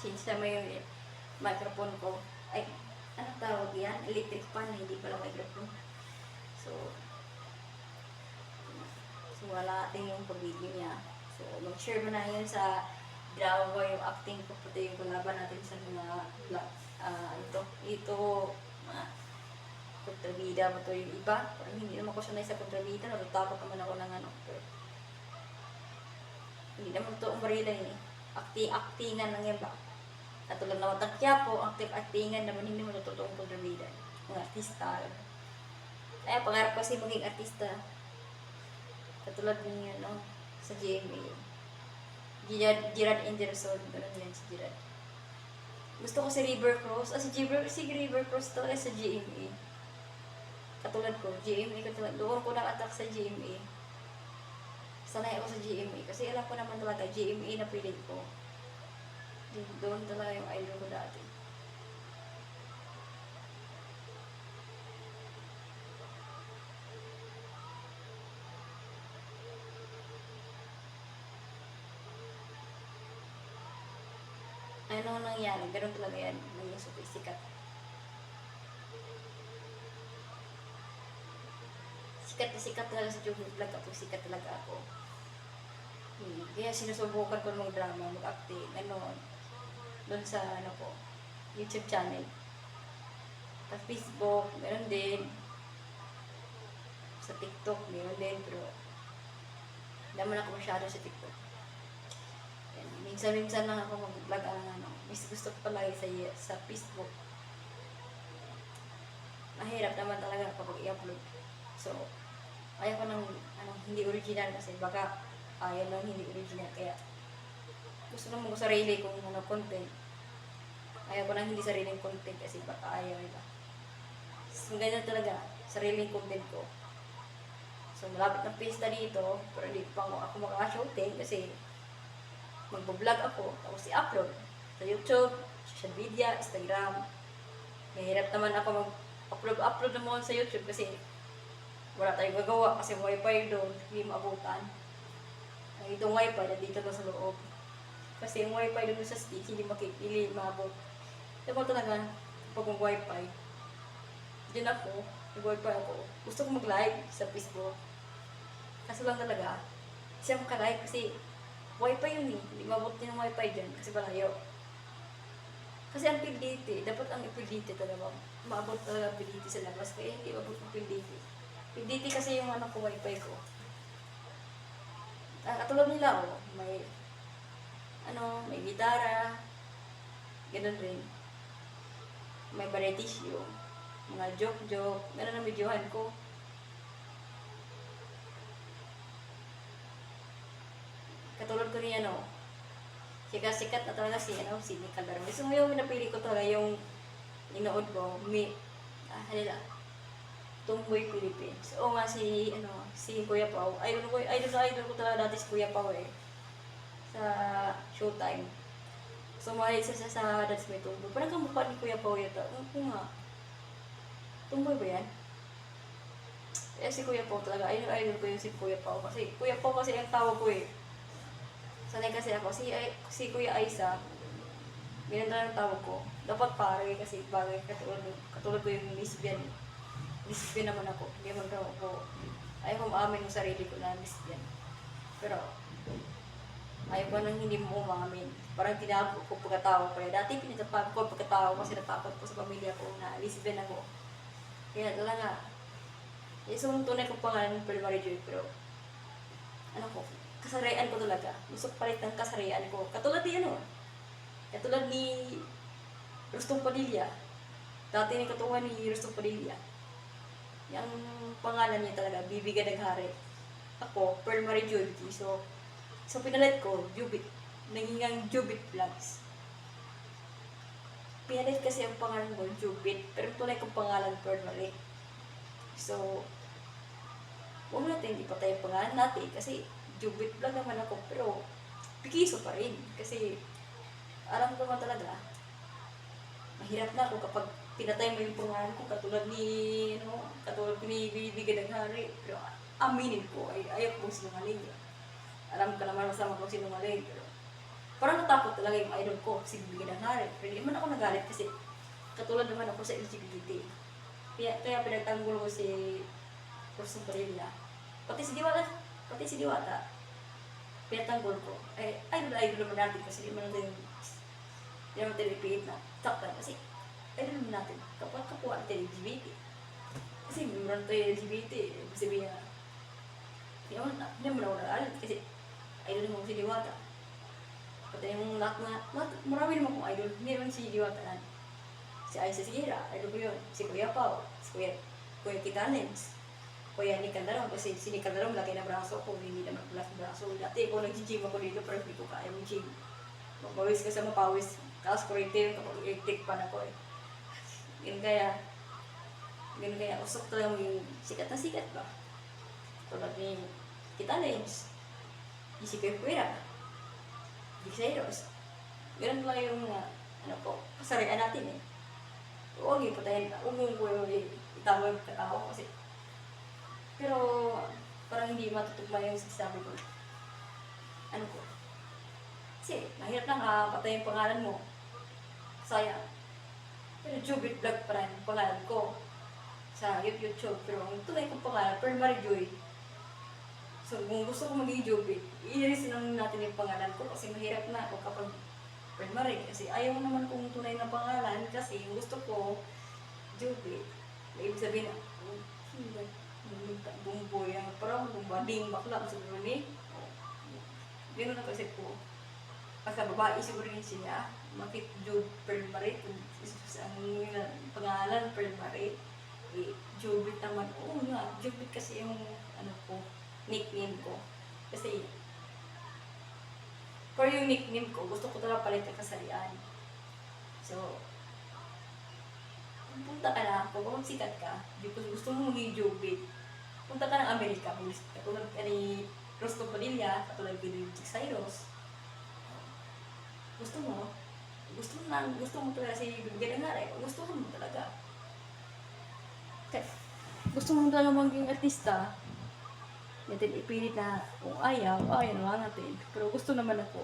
Sinsya mo yung microphone ko. Ay, ano tawag yan? Electric fan, hindi pala microphone. So, so wala ating yung pag-video niya. So, mag-share mo na yun sa drama yung acting ko, pati yung kalaban natin sa mga. Ah, ito, ito, mga kontrabida mo to yung iba. Parang hindi naman ko sanay sa kontrabida, natatakot naman ako ng ano. Pero, hindi naman to umbrella eh. Acting, actingan lang yan ba? Katulad naman ng Quiapo, acting, actingan naman hindi mo totoong kontrabida. Mga artista. Kaya pangarap ko kasi maging artista. Katulad ni ano, sa GMA. Gerard, Gerard Anderson, ganun yan si Gerard. Gusto ko si River Cross. Ah, si River, si River Cross talaga sa GMA. Katulad ko, GMA, katulad. Doon ko nakatak sa GMA. Sanay ako sa GMA. Kasi alam ko naman talaga, GMA na pilit ko. Doon talaga yung idol ko dati. Ano nangyari? Ganun talaga yan. Naging super sikat. Na sikat talaga sa YouTube vlog ako. Sikat talaga ako. Kaya sinusubukan ko mag-drama, mag-acting, ano, doon sa, ano ko, YouTube channel. Sa Facebook, meron din. Sa TikTok, meron din, pero hindi naman ako masyado sa TikTok. Minsan-minsan lang ako mag-vlog ang ano. Mas gusto ko palagi sa, sa Facebook. Mahirap naman talaga kapag i-upload. So, ayaw ko ng ano, hindi original kasi baka ayaw ng hindi original. Kaya, gusto naman ko sarili kong ano, content. Ayaw ko ng hindi sariling content kasi baka ayaw nila. So, ganyan talaga, sariling content ko. So, malapit ng pista dito, pero hindi pa ako, makaka-shooting kasi magbo-vlog ako, tapos i-upload sa YouTube, social media, Instagram. Mahirap naman ako mag-upload upload naman sa YouTube kasi wala tayong gagawa kasi wifi doon, hindi maabutan. Itong wifi na dito na sa loob. Kasi yung wifi doon sa stage, hindi makikili, maabot. Diba talaga, pag mag wifi, din ako, nag-wifi ako. Gusto ko mag-live sa Facebook. Kaso lang talaga, siya maka-live kasi wifi yun eh. Hindi mabot ang wifi dyan kasi malayo. Kasi ang PLDT, dapat ang PLDT talaga, maabot talaga ang PLDT sa labas. Kaya hindi mabot ang PLDT. PLDT kasi yung ano ko, wifi ko. Ah, katulad nila, oh, may, ano, may gitara, ganun rin. May variety mga joke-joke, ganun ang videohan ko. Katulad ko rin ano, sikat-sikat na talaga si, ano, si Nika Darwin. So yung napili ko talaga yung inood ko, mi, ah, halila, Tumboy Philippines. Oo nga si, ano, si Kuya Pao. Idol ko, idol na idol ko talaga dati si Kuya Pao eh. Sa Showtime. Sumali siya sa, sa Dance May Tumboy. Parang kamukha ni Kuya Pao yata. Ano ko nga. Tumboy ba yan? Eh, si Kuya Pao talaga. Idol, idol ko yung si Kuya Pao. Kasi, Kuya Pao kasi ang tawag ko eh. Sanay kasi ako. Si, ay, si Kuya Aisa, binanda ng tawag ko. Dapat pare kasi bagay katulad, katulad ko yung lesbian. Lesbian naman ako. Hindi naman daw ako. Ayaw ko maamin yung sarili ko na lesbian. Pero, ayaw ko nang hindi mo umamin. Parang tinago ko pagkatao ko. Dati pinatapag ko pagkatao kasi natakot ko sa pamilya ko na lesbian ako. Kaya talaga, yung tunay kong pangalan ng primary joy, pero ano ko, kasarian ko talaga. Gusto palit ng kasarian ko. Katulad ni ano, katulad ni Rustong Padilla. Dati ni katuwa ni Rustong Padilla. Yung pangalan niya talaga, Bibiga Naghari. Ako, Pearl Marie Joyki. So, so pinalit ko, Jubit. Naging ang Jubit Vlogs. Pinalit kasi ang pangalan ko, Jubit. Pero tunay kong pangalan, Pearl Marie. So, huwag natin, pa tayo pangalan natin. Kasi, Jubit vlog naman ako. Pero, pikiso pa rin. Kasi, alam ko naman talaga, mahirap na ako kapag pinatay mo yung pangalan ko katulad ni, ano, katulad ni Bibigyan ng Hari. Pero, aminin ko, ay ayaw ko sinungaling. Alam ko naman masama ko sinungaling. Pero, Parang natakot talaga yung idol ko, si Bibigyan ng Hari. Pero hindi naman ako nagalit kasi katulad naman ako sa LGBT. Kaya, kaya pinagtanggol ko si Rosong Parilla. Pati si Diwata, pati si Diwata, pinagtanggol ko. Eh, idol, idol naman natin kasi hindi naman natin, hindi naman natin ipilit na takpan kasi idol naman natin kapag kapwa natin LGBT. Kasi meron tayo LGBT, sabihin na, hindi naman, hindi naman ako nagalit kasi idol mo si Diwata. Pati yung lahat na, lahat, marami naman kong idol, hindi naman si Diwata na. Si Aisa Sierra, idol ko yun. Si Kuya Pao, si Kuya, Kuya Kitanens, Kuya Nick Calderon, kasi si Nick Calderon laki na braso ko, hindi naman pala sa braso. Dati ako nag-gym ako dito, pero hindi ko kaya mag-gym. Mapawis ka sa mapawis, tapos kurente yun kapag electric pan ako eh. Yun kaya, yun kaya, usok talaga yung sikat na sikat ba? Tulad ni Kitanens, si Kuya Kuya, Bisayros. Ganun lang yung mga, ano po, kasarian natin eh. Huwag yung patayin, huwag ko yung itama yung katao kasi. Pero, parang hindi matutugma yung sinasabi ko. Ano ko? Kasi, mahirap lang ah, patayin pangalan mo. Sayang. Pero Jubit Vlog pa rin ang pangalan ko sa YouTube. Pero ang tunay kong pangalan, Pearl Marie Joy. So, kung gusto ko maging Jubit, i-erase lang natin yung pangalan ko kasi mahirap na ako kapag Pearl Marie. Kasi ayaw naman kong tunay na pangalan kasi gusto ko, Jubit. Ibig sabihin, oh, hindi, bumboy, ang parang bumbading bakla sa ni. Ganun ang kasi ko. Basta babae siguro rin siya. Bakit Job Pearl Marie? Kung ang pangalan Pearl Marie. Eh, Jubit naman. Oo nga, Jubit kasi yung ano ko, nickname ko. Kasi, pero yung nickname ko, gusto ko talaga palit ang kasarian. So, kung punta ka na, kung magsikat ka, di ko gusto mo maging Jubit, punta ka ng Amerika, katulad ka ni Rosco Padilla, katulad ka ni Cyrus. Gusto mo, gusto mo na, gusto mo talaga si Bibigyan ng Ngaray, gusto mo talaga. Okay. Gusto mo talaga maging artista, natin ipilit na kung ayaw, ayaw naman natin. Pero gusto naman ako.